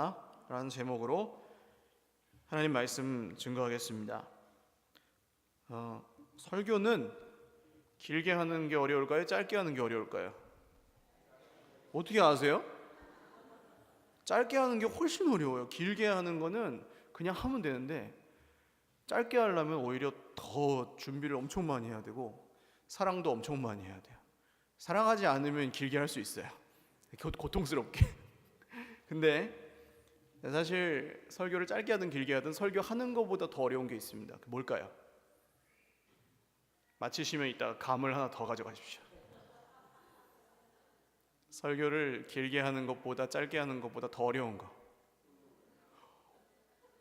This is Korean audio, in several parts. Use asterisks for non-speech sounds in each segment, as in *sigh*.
라는 제목으로 하나님 말씀 증거하겠습니다. 어, 설교는 길게 하는 게 어려울까요? 짧게 하는 게 어려울까요? 어떻게 아세요? 짧게 하는 게 훨씬 어려워요. 길게 하는 거는 그냥 하면 되는데 짧게 하려면 오히려 더 준비를 엄청 많이 해야 되고 사랑도 엄청 많이 해야 돼요. 사랑하지 않으면 길게 할 수 있어요. 고- 고통스럽게. *laughs* 근데 사실 설교를 짧게 하든 길게 하든 설교하는 것보다 더 어려운 게 있습니다. 그 뭘까요? 마치시면 이따가 감을 하나 더 가져가십시오. 설교를 길게 하는 것보다 짧게 하는 것보다 더 어려운 거.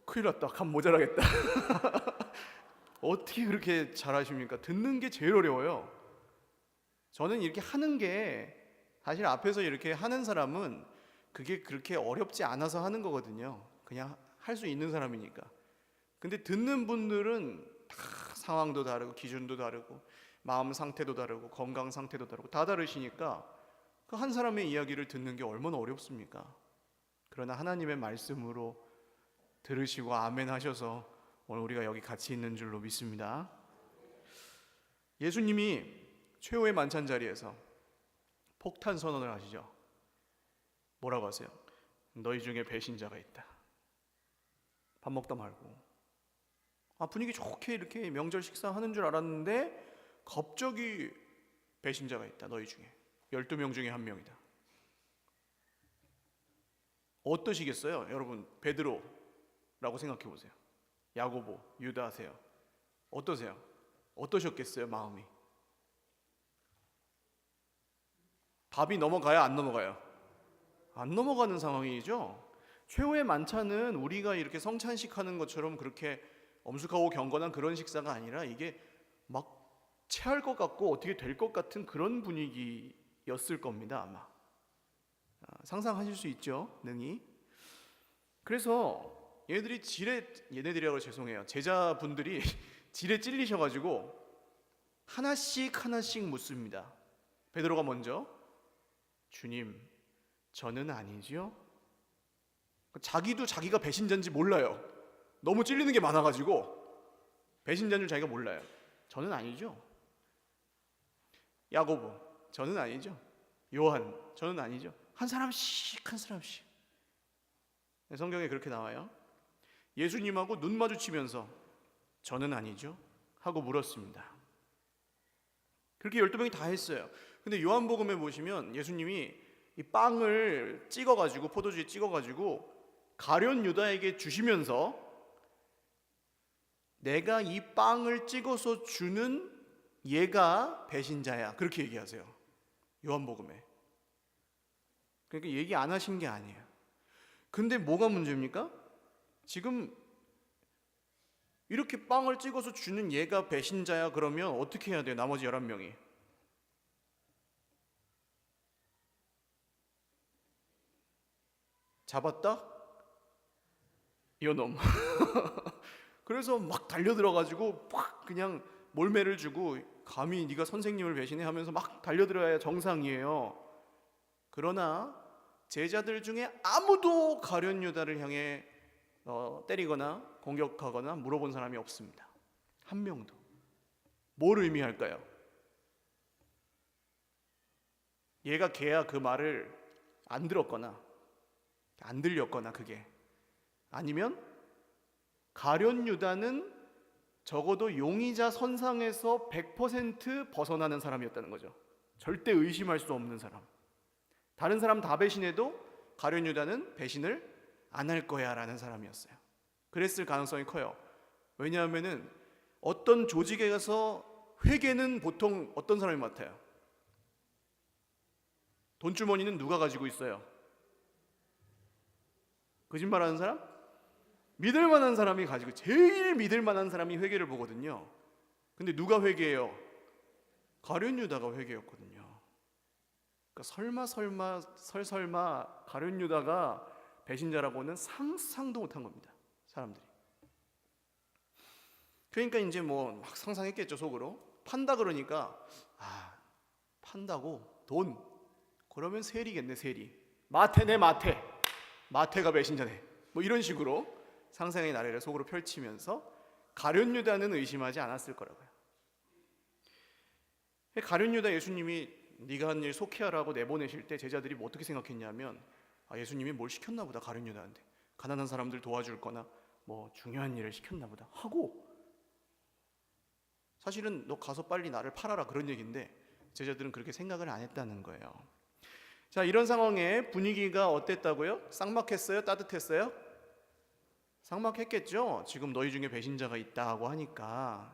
큰일 났다. 감 모자라겠다. *laughs* 어떻게 그렇게 잘하십니까? 듣는 게 제일 어려워요. 저는 이렇게 하는 게 사실 앞에서 이렇게 하는 사람은 그게 그렇게 어렵지 않아서 하는 거거든요. 그냥 할 수 있는 사람이니까. 근데 듣는 분들은 다 상황도 다르고 기준도 다르고 마음 상태도 다르고 건강 상태도 다르고 다 다르시니까 그 한 사람의 이야기를 듣는 게 얼마나 어렵습니까? 그러나 하나님의 말씀으로 들으시고 아멘 하셔서 오늘 우리가 여기 같이 있는 줄로 믿습니다. 예수님이 최후의 만찬 자리에서 폭탄 선언을 하시죠. 뭐라고 하세요? 너희 중에 배신자가 있다. 밥 먹다 말고. 아, 분위기 좋게 이렇게 명절 식사하는 줄 알았는데 갑자기 배신자가 있다. 너희 중에. 12명 중에 한 명이다. 어떠시겠어요? 여러분, 베드로라고 생각해 보세요. 야고보, 유다세요. 어떠세요? 어떠셨겠어요, 마음이? 밥이 넘어가요, 안 넘어가요? 안 넘어가는 상황이죠. 최후의 만찬은 우리가 이렇게 성찬식 하는 것처럼 그렇게 엄숙하고 경건한 그런 식사가 아니라 이게 막 체할 것 같고 어떻게 될 것 같은 그런 분위기였을 겁니다, 아마. 아, 상상하실 수 있죠, 능히. 그래서 얘네들이 질에 얘네들이라고 죄송해요. 제자분들이 *laughs* 질에 찔리셔가지고 하나씩 하나씩 묻습니다. 베드로가 먼저 주님, 저는 아니지요. 자기도 자기가 배신자인지 몰라요. 너무 찔리는 게 많아가지고 배신자인 줄 자기가 몰라요. 저는 아니죠. 야고보, 저는 아니죠. 요한, 저는 아니죠. 한 사람씩 한 사람씩. 네, 성경에 그렇게 나와요. 예수님하고 눈 마주치면서 저는 아니죠. 하고 물었습니다. 그렇게 열두 명이 다 했어요. 근데 요한복음에 보시면 예수님이 이 빵을 찍어가지고 포도주에 찍어가지고 가련 유다에게 주시면서 내가 이 빵을 찍어서 주는 얘가 배신자야 그렇게 얘기하세요. 요한복음에. 그러니까 얘기 안 하신 게 아니에요. 근데 뭐가 문제입니까? 지금 이렇게 빵을 찍어서 주는 얘가 배신자야 그러면 어떻게 해야 돼요? 나머지 11명이. 잡았다? 이놈. *laughs* 그래서 막 달려들어 가지고 막 그냥 몰매를 주고 감히 네가 선생님을 배신해 하면서 막 달려들어야 정상이에요. 그러나 제자들 중에 아무도 가련 유다를 향해 어, 때리거나 공격하거나 물어본 사람이 없습니다. 한 명도. 뭘 의미할까요? 얘가 걔야 그 말을 안 들었거나 안 들렸거나 그게 아니면 가련 유다는 적어도 용의자 선상에서 100% 벗어나는 사람이었다는 거죠. 절대 의심할 수 없는 사람. 다른 사람 다 배신해도 가련 유다는 배신을 안 할 거야라는 사람이었어요. 그랬을 가능성이 커요. 왜냐하면은 어떤 조직에 가서 회계는 보통 어떤 사람이 맡아요? 돈주머니는 누가 가지고 있어요? 거짓말하는 사람? 믿을 만한 사람이 가지고 제일 믿을 만한 사람이 회계를 보거든요. 근데 누가 회계예요? 가룟 유다가 회계였거든요. 그러니까 설마 설마 설설마 가룟 유다가 배신자라고는 상상도 못한 겁니다. 사람들이. 그러니까 이제 뭐 막 상상했겠죠 속으로 판다 그러니까 아 판다고 돈 그러면 세리겠네 세리 마태네 마태 마태가 배신자네. 뭐 이런 식으로 상상의 나래를 속으로 펼치면서 가룟 유다는 의심하지 않았을 거라고요. 가룟 유다 예수님이 네가 한 일 속히하라고 내보내실 때 제자들이 뭐 어떻게 생각했냐면 아, 예수님이 뭘 시켰나 보다 가룟 유다한테 가난한 사람들 도와줄 거나 뭐 중요한 일을 시켰나 보다 하고 사실은 너 가서 빨리 나를 팔아라 그런 얘기인데 제자들은 그렇게 생각을 안 했다는 거예요. 자, 이런 상황에 분위기가 어땠다고요? 쌍막했어요? 따뜻했어요? 쌍막했겠죠. 지금 너희 중에 배신자가 있다고 하니까.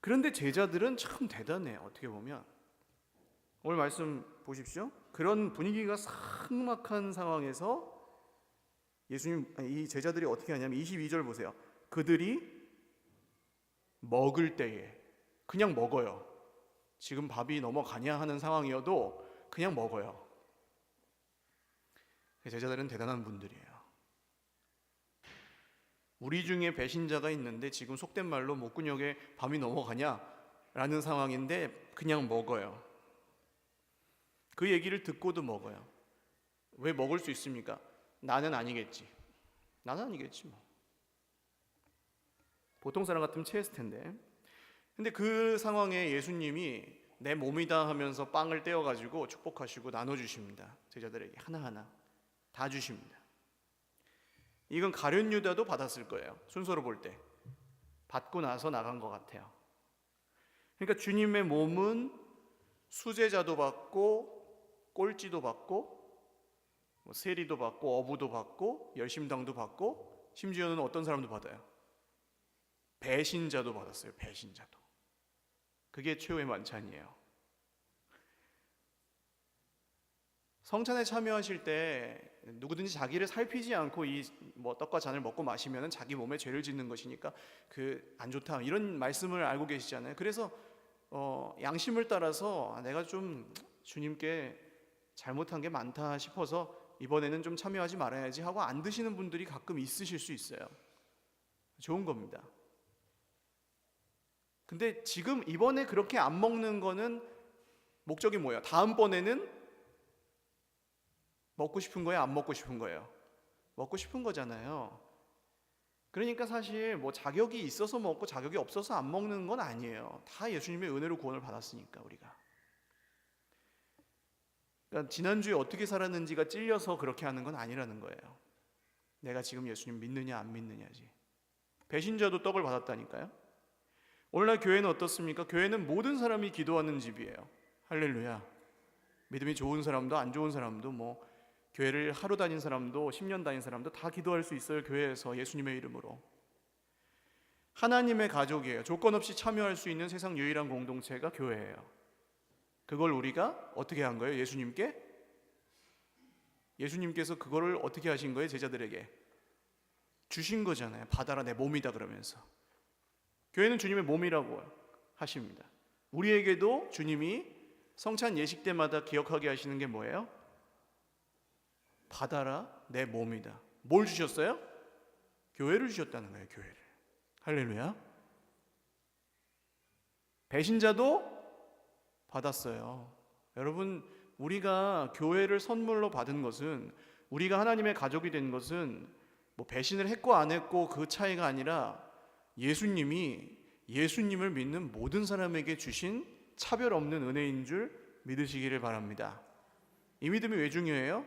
그런데 제자들은 참 대단해. 어떻게 보면 오늘 말씀 보십시오. 그런 분위기가 쌍막한 상황에서 예수님 이 제자들이 어떻게 하냐면 22절 보세요. 그들이 먹을 때에 그냥 먹어요. 지금 밥이 넘어가냐 하는 상황이어도 그냥 먹어요. 제자들은 대단한 분들이에요. 우리 중에 배신자가 있는데 지금 속된 말로 목구녕에 밤이 넘어가냐라는 상황인데 그냥 먹어요. 그 얘기를 듣고도 먹어요. 왜 먹을 수 있습니까? 나는 아니겠지. 나는 아니겠지 뭐. 보통 사람 같으면 체했을 텐데. 근데 그 상황에 예수님이 내 몸이다 하면서 빵을 떼어 가지고 축복하시고 나눠 주십니다. 제자들에게 하나하나 다 주십니다. 이건 가룟 유다도 받았을 거예요. 순서로 볼 때. 받고 나서 나간 것 같아요. 그러니까 주님의 몸은 수제자도 받고 꼴찌도 받고 뭐 세리도 받고 어부도 받고 열심당도 받고 심지어는 어떤 사람도 받아요. 배신자도 받았어요. 배신자도. 그게 최후의 만찬이에요. 성찬에 참여하실 때 누구든지 자기를 살피지 않고 이 뭐 떡과 잔을 먹고 마시면 자기 몸에 죄를 짓는 것이니까 그 안 좋다 이런 말씀을 알고 계시잖아요. 그래서 어, 양심을 따라서 아, 내가 좀 주님께 잘못한 게 많다 싶어서 이번에는 좀 참여하지 말아야지 하고 안 드시는 분들이 가끔 있으실 수 있어요. 좋은 겁니다. 근데 지금 이번에 그렇게 안 먹는 거는 목적이 뭐예요? 다음번에는 먹고 싶은 거예요? 안 먹고 싶은 거예요? 먹고 싶은 거잖아요. 그러니까 사실 뭐 자격이 있어서 먹고 자격이 없어서 안 먹는 건 아니에요. 다 예수님의 은혜로 구원을 받았으니까 우리가. 그러니까 지난주에 어떻게 살았는지가 찔려서 그렇게 하는 건 아니라는 거예요. 내가 지금 예수님 믿느냐 안 믿느냐지. 배신자도 떡을 받았다니까요. 오늘날 교회는 어떻습니까? 교회는 모든 사람이 기도하는 집이에요. 할렐루야. 믿음이 좋은 사람도 안 좋은 사람도 뭐 교회를 하루 다닌 사람도 10년 다닌 사람도 다 기도할 수 있어요. 교회에서 예수님의 이름으로. 하나님의 가족이에요. 조건 없이 참여할 수 있는 세상 유일한 공동체가 교회예요. 그걸 우리가 어떻게 한 거예요? 예수님께? 예수님께서 그거를 어떻게 하신 거예요? 제자들에게 주신 거잖아요. 받아라 내 몸이다 그러면서. 교회는 주님의 몸이라고 하십니다. 우리에게도 주님이 성찬 예식 때마다 기억하게 하시는 게 뭐예요? 받아라 내 몸이다. 뭘 주셨어요? 교회를 주셨다는 거예요, 교회를. 할렐루야. 배신자도 받았어요. 여러분, 우리가 교회를 선물로 받은 것은 우리가 하나님의 가족이 된 것은 뭐 배신을 했고 안 했고 그 차이가 아니라 예수님이 예수님을 믿는 모든 사람에게 주신 차별 없는 은혜인 줄 믿으시기를 바랍니다. 이 믿음이 왜 중요해요?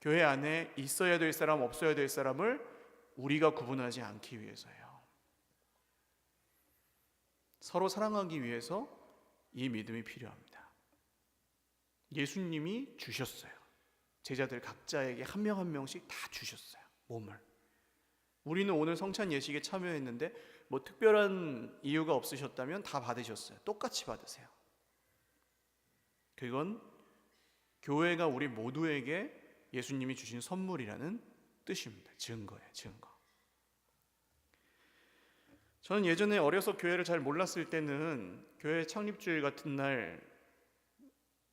교회 안에 있어야 될 사람, 없어야 될 사람을 우리가 구분하지 않기 위해서예요. 서로 사랑하기 위해서 이 믿음이 필요합니다. 예수님이 주셨어요. 제자들 각자에게 한 명한 명씩 다 주셨어요. 몸을. 우리는 오늘 성찬 예식에 참여했는데 뭐 특별한 이유가 없으셨다면 다 받으셨어요. 똑같이 받으세요. 그건 교회가 우리 모두에게 예수님이 주신 선물이라는 뜻입니다. 증거예요, 증거. 저는 예전에 어려서 교회를 잘 몰랐을 때는 교회 창립주일 같은 날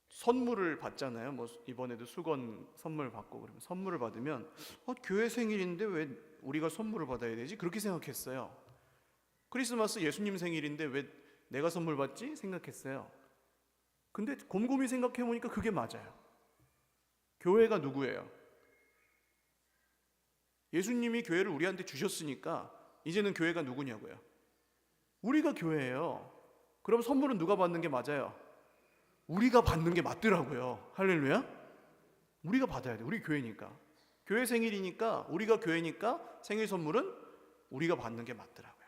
선물을 받잖아요. 뭐 이번에도 수건 선물 받고 그러면 선물을 받으면 어, 교회 생일인데 왜 우리가 선물을 받아야 되지? 그렇게 생각했어요. 크리스마스 예수님 생일인데 왜 내가 선물 받지? 생각했어요. 근데 곰곰이 생각해 보니까 그게 맞아요. 교회가 누구예요? 예수님이 교회를 우리한테 주셨으니까 이제는 교회가 누구냐고요? 우리가 교회예요. 그럼 선물은 누가 받는 게 맞아요? 우리가 받는 게 맞더라고요. 할렐루야. 우리가 받아야 돼. 우리 교회니까. 교회 생일이니까 우리가 교회니까 생일 선물은 우리가 받는 게 맞더라고요.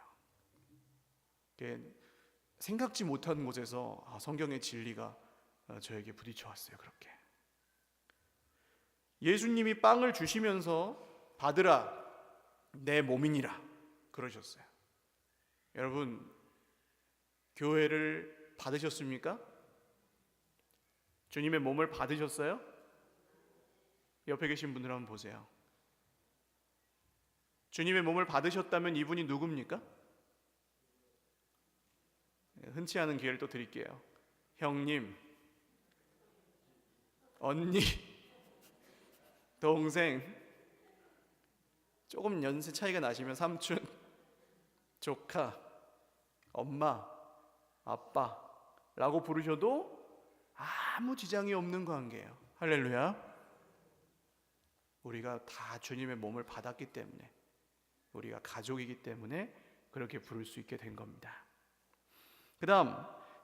생각지 못한 곳에서 아, 성경의 진리가 어, 저에게 부딪혀 왔어요. 그렇게. 예수님이 빵을 주시면서 받으라 내 몸이니라 그러셨어요. 여러분 교회를 받으셨습니까? 주님의 몸을 받으셨어요? 옆에 계신 분들 한번 보세요. 주님의 몸을 받으셨다면 이분이 누굽니까? 네, 흔치 않은 기회를 또 드릴게요. 형님, 언니, *laughs* 동생, 조금 연세 차이가 나시면 삼촌, 조카, 엄마, 아빠라고 부르셔도 아무 지장이 없는 관계예요. 할렐루야. 우리가 다 주님의 몸을 받았기 때문에 우리가 가족이기 때문에 그렇게 부를 수 있게 된 겁니다. 그다음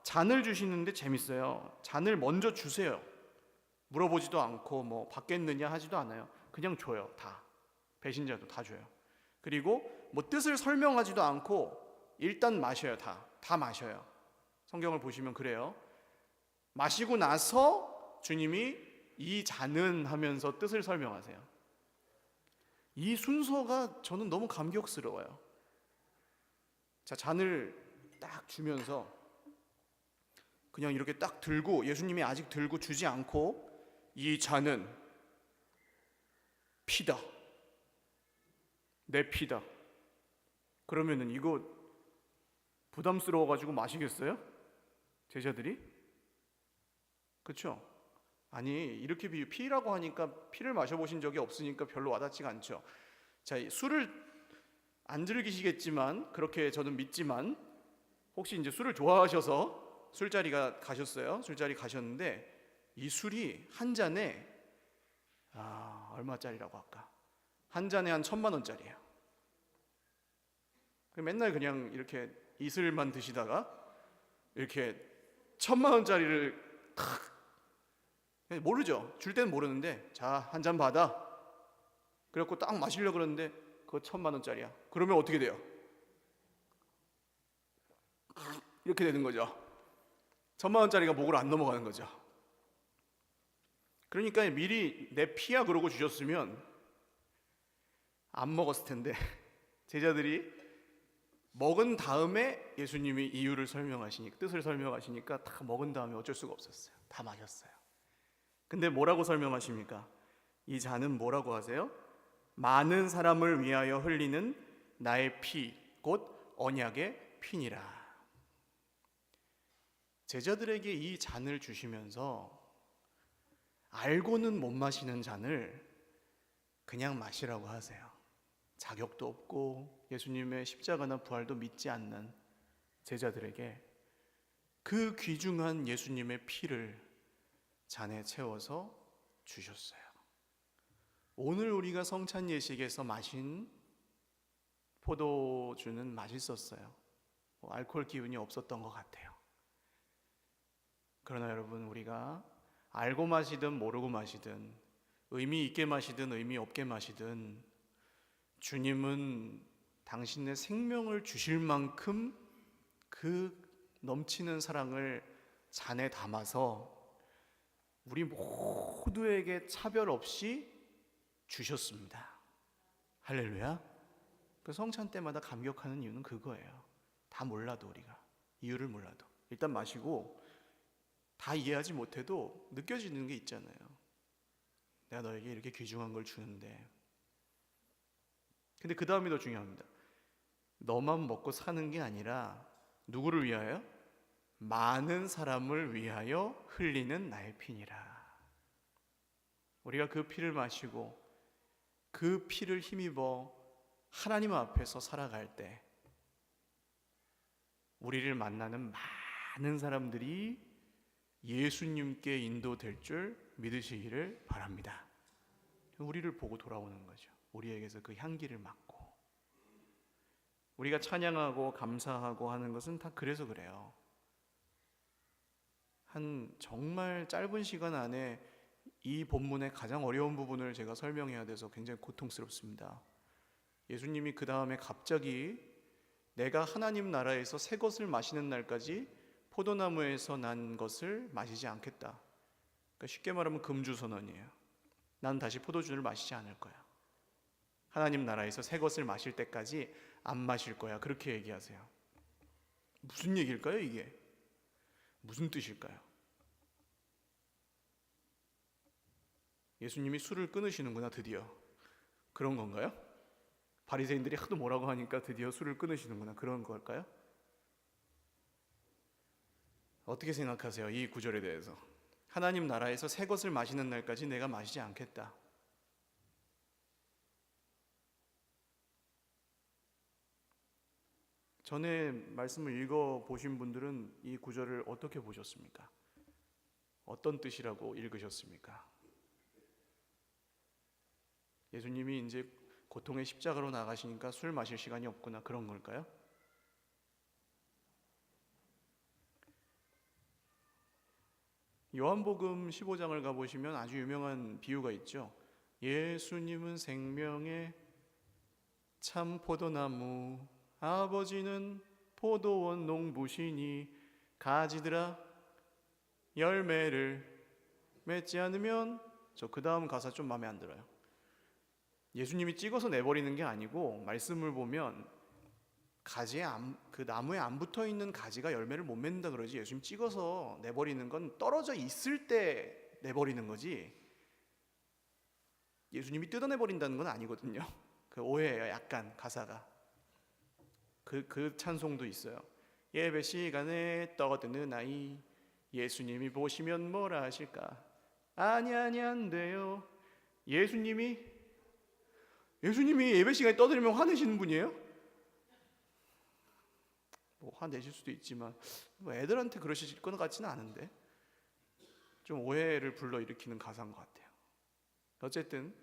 잔을 주시는데 재밌어요. 잔을 먼저 주세요. 물어보지도 않고 뭐 받겠느냐 하지도 않아요. 그냥 줘요. 다. 배신자도 다 줘요. 그리고 뭐 뜻을 설명하지도 않고 일단 마셔요. 다. 다 마셔요. 성경을 보시면 그래요. 마시고 나서 주님이 이 잔은 하면서 뜻을 설명하세요. 이 순서가 저는 너무 감격스러워요. 자, 잔을 딱 주면서 그냥 이렇게 딱 들고 예수님이 아직 들고 주지 않고 이 잔은 피다. 내 피다. 그러면은 이거 부담스러워 가지고 마시겠어요? 제자들이? 그렇죠? 아니 이렇게 비유 피라고 하니까 피를 마셔 보신 적이 없으니까 별로 와닿지가 않죠. 자 술을 안 즐기시겠지만 그렇게 저는 믿지만 혹시 이제 술을 좋아하셔서 술자리가 가셨어요. 술자리 가셨는데 이 술이 한 잔에 아 얼마짜리라고 할까? 한 잔에 한 천만 원짜리예요. 맨날 그냥 이렇게 이슬만 드시다가 이렇게 천만 원짜리를 탁 모르죠. 줄 때는 모르는데 자 한 잔 받아. 그래갖고 딱 마시려 그러는데 그거 천만 원짜리야. 그러면 어떻게 돼요? 이렇게 되는 거죠. 천만 원짜리가 목으로 안 넘어가는 거죠. 그러니까 미리 내 피야 그러고 주셨으면 안 먹었을 텐데 *laughs* 제자들이 먹은 다음에 예수님이 이유를 설명하시니까 뜻을 설명하시니까 다 먹은 다음에 어쩔 수가 없었어요. 다 마셨어요. 근데 뭐라고 설명하십니까? 이 잔은 뭐라고 하세요? 많은 사람을 위하여 흘리는 나의 피, 곧 언약의 피니라. 제자들에게 이 잔을 주시면서 알고는 못 마시는 잔을 그냥 마시라고 하세요. 자격도 없고 예수님의 십자가나 부활도 믿지 않는 제자들에게 그 귀중한 예수님의 피를 잔에 채워서 주셨어요. 오늘 우리가 성찬 예식에서 마신 포도주는 맛있었어요. 뭐 알코올 기운이 없었던 것 같아요. 그러나 여러분 우리가 알고 마시든 모르고 마시든 의미 있게 마시든 의미 없게 마시든 주님은 당신의 생명을 주실 만큼 그 넘치는 사랑을 잔에 담아서 우리 모두에게 차별 없이 주셨습니다. 할렐루야. 그 성찬 때마다 감격하는 이유는 그거예요. 다 몰라도 우리가 이유를 몰라도 일단 마시고 다 이해하지 못해도 느껴지는 게 있잖아요. 내가 너에게 이렇게 귀중한 걸 주는데 근데 그 다음이 더 중요합니다. 너만 먹고 사는 게 아니라 누구를 위하여? 많은 사람을 위하여 흘리는 나의 피니라. 우리가 그 피를 마시고 그 피를 힘입어 하나님 앞에서 살아갈 때 우리를 만나는 많은 사람들이 예수님께 인도될 줄 믿으시기를 바랍니다. 우리를 보고 돌아오는 거죠. 우리에게서 그 향기를 맡고 우리가 찬양하고 감사하고 하는 것은 다 그래서 그래요. 한 정말 짧은 시간 안에 이 본문의 가장 어려운 부분을 제가 설명해야 돼서 굉장히 고통스럽습니다. 예수님이 그 다음에 갑자기 내가 하나님 나라에서 새 것을 마시는 날까지 포도나무에서 난 것을 마시지 않겠다. 그러니까 쉽게 말하면 금주 선언이에요. 난 다시 포도주를 마시지 않을 거야. 하나님 나라에서 새 것을 마실 때까지 안 마실 거야. 그렇게 얘기하세요. 무슨 얘기일까요, 이게? 무슨 뜻일까요? 예수님이 술을 끊으시는구나 드디어 그런 건가요? 바리새인들이 하도 뭐라고 하니까 드디어 술을 끊으시는구나 그런 걸까요? 어떻게 생각하세요? 이 구절에 대해서 하나님 나라에서 새 것을 마시는 날까지 내가 마시지 않겠다. 전에 말씀을 읽어 보신 분들은 이 구절을 어떻게 보셨습니까? 어떤 뜻이라고 읽으셨습니까? 예수님이 이제 고통의 십자가로 나가시니까 술 마실 시간이 없구나 그런 걸까요? 요한복음 15장을 가보시면 아주 유명한 비유가 있죠. 예수님은 생명의 참 포도나무, 아버지는 포도원 농부시니 가지들아 열매를 맺지 않으면 저 그 다음 가사 좀 마음에 안 들어요. 예수님이 찍어서 내버리는 게 아니고 말씀을 보면 가지에 안, 그 나무에 안 붙어 있는 가지가 열매를 못 맺는다 그러지 예수님 찍어서 내버리는 건 떨어져 있을 때 내버리는 거지 예수님이 뜯어내 버린다는 건 아니거든요. *laughs* 그 오해예요, 약간 가사가. 그, 그 찬송도 있어요. 예배 시간에 떠드는 아이 예수님이 보시면 뭐라 하실까? 아니 아니 안 돼요. 예수님이 예수님이 예배 시간에 떠들면 화내시는 분이에요? 뭐 화내실 수도 있지만 뭐 애들한테 그러실 것 같지는 않은데 좀 오해를 불러 일으키는 가사인 것 같아요. 어쨌든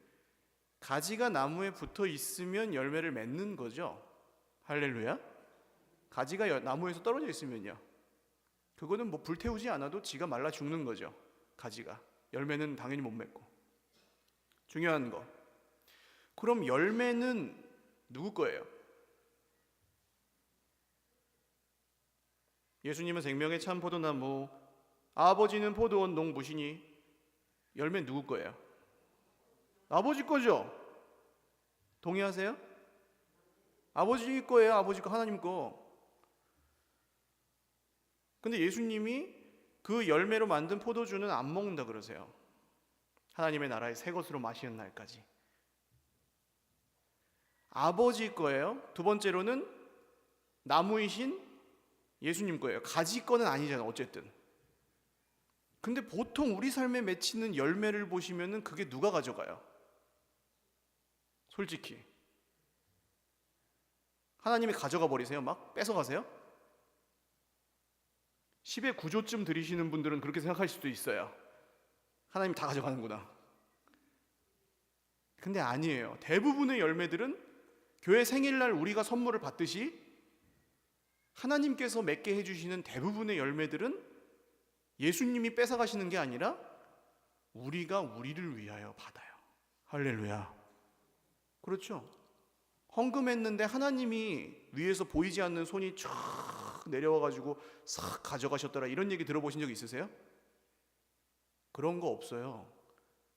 가지가 나무에 붙어 있으면 열매를 맺는 거죠. 할렐루야. 가지가 여- 나무에서 떨어져 있으면요. 그거는 뭐 불태우지 않아도 지가 말라 죽는 거죠. 가지가 열매는 당연히 못 맺고 중요한 거. 그럼 열매는 누구 거예요? 예수님은 생명의 참 포도나무, 아버지는 포도원 농부시니 열매 누구 거예요? 아버지 거죠? 동의하세요? 아버지 거예요, 아버지 거, 하나님 거. 근데 예수님이 그 열매로 만든 포도주는 안 먹는다 그러세요. 하나님의 나라의 새 것으로 마시는 날까지. 아버지 거예요. 두 번째로는 나무이신 예수님 거예요. 가지 거는 아니잖아요. 어쨌든. 근데 보통 우리 삶에 맺히는 열매를 보시면은 그게 누가 가져가요? 솔직히. 하나님이 가져가 버리세요? 막 뺏어가세요? 10의 9조쯤 들이시는 분들은 그렇게 생각할 수도 있어요. 하나님이 다 가져가는구나. 근데 아니에요. 대부분의 열매들은 교회 생일날 우리가 선물을 받듯이 하나님께서 맺게 해주시는 대부분의 열매들은 예수님이 뺏어가시는 게 아니라 우리가 우리를 위하여 받아요. 할렐루야. 그렇죠. 헌금했는데 하나님이 위에서 보이지 않는 손이 쫙 내려와가지고 싹 가져가셨더라 이런 얘기 들어보신 적 있으세요? 그런 거 없어요.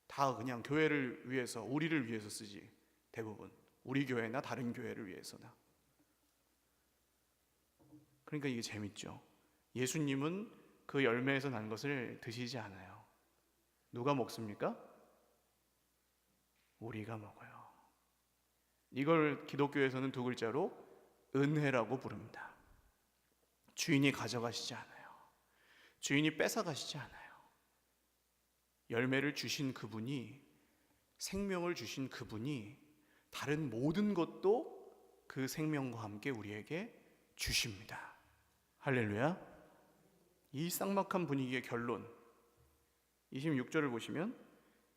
다 그냥 교회를 위해서 우리를 위해서 쓰지 대부분 우리 교회나 다른 교회를 위해서나. 그러니까 이게 재밌죠. 예수님은 그 열매에서 난 것을 드시지 않아요. 누가 먹습니까? 우리가 먹어요. 이걸 기독교에서는 두 글자로 은혜라고 부릅니다. 주인이 가져가시지 않아요. 주인이 뺏어가시지 않아요. 열매를 주신 그분이 생명을 주신 그분이 다른 모든 것도 그 생명과 함께 우리에게 주십니다. 할렐루야. 이 쌍막한 분위기의 결론 26절을 보시면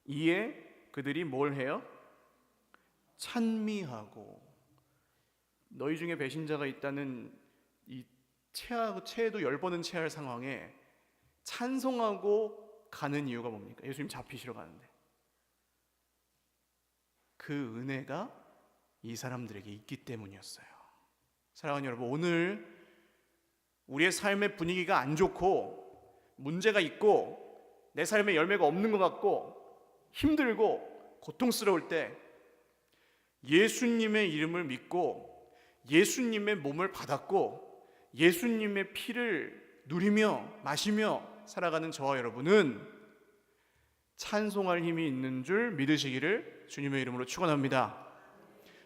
이에 그들이 뭘 해요? 찬미하고 너희 중에 배신자가 있다는 이 체하고 체에도 열 번은 체할 상황에 찬송하고 가는 이유가 뭡니까? 예수님 잡히시러 가는데 그 은혜가 이 사람들에게 있기 때문이었어요. 사랑하는 여러분, 오늘 우리의 삶의 분위기가 안 좋고 문제가 있고 내 삶에 열매가 없는 것 같고 힘들고 고통스러울 때 예수님의 이름을 믿고 예수님의 몸을 받았고 예수님의 피를 누리며 마시며 살아가는 저와 여러분은 찬송할 힘이 있는 줄 믿으시기를 주님의 이름으로 축원합니다.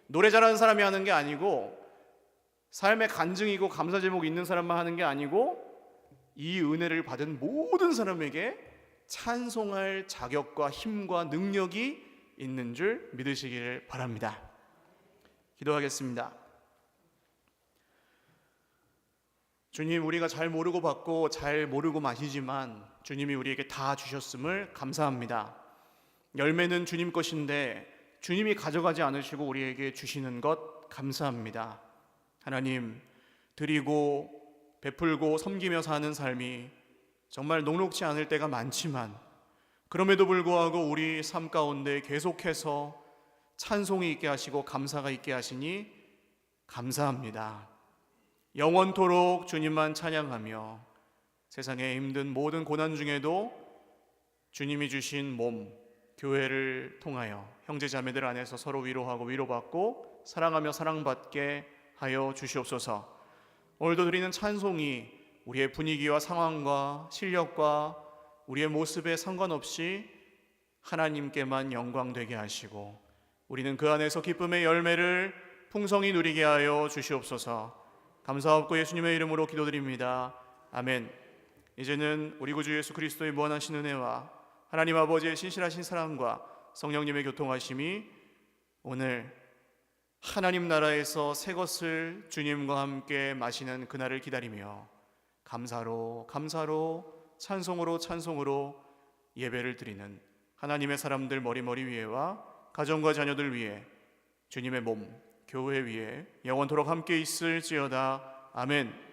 노래 잘하는 사람이 하는 게 아니고 삶의 간증이고 감사 제목이 있는 사람만 하는 게 아니고 이 은혜를 받은 모든 사람에게 찬송할 자격과 힘과 능력이 있는 줄 믿으시기를 바랍니다. 기도하겠습니다. 주님, 우리가 잘 모르고 받고 잘 모르고 마시지만 주님이 우리에게 다 주셨음을 감사합니다. 열매는 주님 것인데 주님이 가져가지 않으시고 우리에게 주시는 것 감사합니다. 하나님, 드리고 베풀고 섬기며 사는 삶이 정말 녹록지 않을 때가 많지만 그럼에도 불구하고 우리 삶 가운데 계속해서 찬송이 있게 하시고 감사가 있게 하시니 감사합니다. 영원토록 주님만 찬양하며 세상의 힘든 모든 고난 중에도 주님이 주신 몸, 교회를 통하여 형제 자매들 안에서 서로 위로하고 위로받고 사랑하며 사랑받게 하여 주시옵소서. 오늘도 드리는 찬송이 우리의 분위기와 상황과 실력과 우리의 모습에 상관없이 하나님께만 영광 되게 하시고 우리는 그 안에서 기쁨의 열매를 풍성히 누리게 하여 주시옵소서. 감사하고 예수님의 이름으로 기도드립니다. 아멘. 이제는 우리 구주 예수 그리스도의 무한하신 은혜와 하나님 아버지의 신실하신 사랑과 성령님의 교통하심이 오늘 하나님 나라에서 새 것을 주님과 함께 마시는 그날을 기다리며 감사로 감사로 찬송으로 찬송으로 예배를 드리는 하나님의 사람들 머리머리 위에와 가정과 자녀들 위에 주님의 몸 교회 위에 영원토록 함께 있을지어다 아멘.